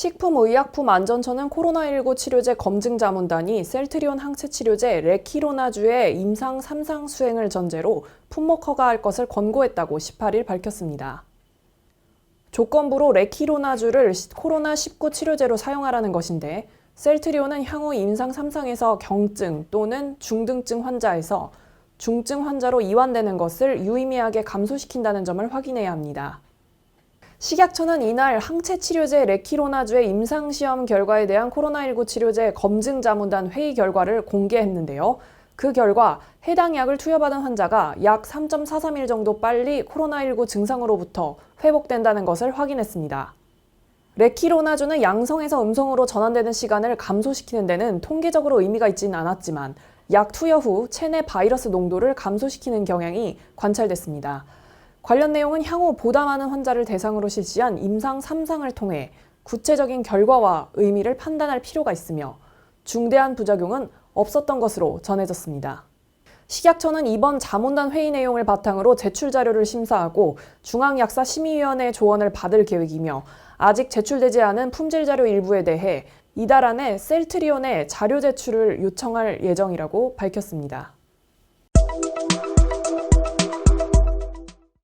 식품의약품안전처는 코로나19 치료제 검증 자문단이 셀트리온 항체 치료제 레키로나주의 임상 3상 수행을 전제로 품목 허가할 것을 권고했다고 18일 밝혔습니다. 조건부로 레키로나주를 코로나19 치료제로 사용하라는 것인데 셀트리온은 향후 임상 3상에서 경증 또는 중등증 환자에서 중증 환자로 이완되는 것을 유의미하게 감소시킨다는 점을 확인해야 합니다. 식약처는 이날 항체 치료제 레키로나주의 임상 시험 결과에 대한 코로나19 치료제 검증 자문단 회의 결과를 공개했는데요. 그 결과 해당 약을 투여받은 환자가 약 3.43일 정도 빨리 코로나19 증상으로부터 회복된다는 것을 확인했습니다. 레키로나주는 양성에서 음성으로 전환되는 시간을 감소시키는 데는 통계적으로 의미가 있지는 않았지만 약 투여 후 체내 바이러스 농도를 감소시키는 경향이 관찰됐습니다. 관련 내용은 향후 보다 많은 환자를 대상으로 실시한 임상 3상을 통해 구체적인 결과와 의미를 판단할 필요가 있으며 중대한 부작용은 없었던 것으로 전해졌습니다. 식약처는 이번 자문단 회의 내용을 바탕으로 제출 자료를 심사하고 중앙약사심의위원회 조언을 받을 계획이며 아직 제출되지 않은 품질 자료 일부에 대해 이달 안에 셀트리온에 자료 제출을 요청할 예정이라고 밝혔습니다.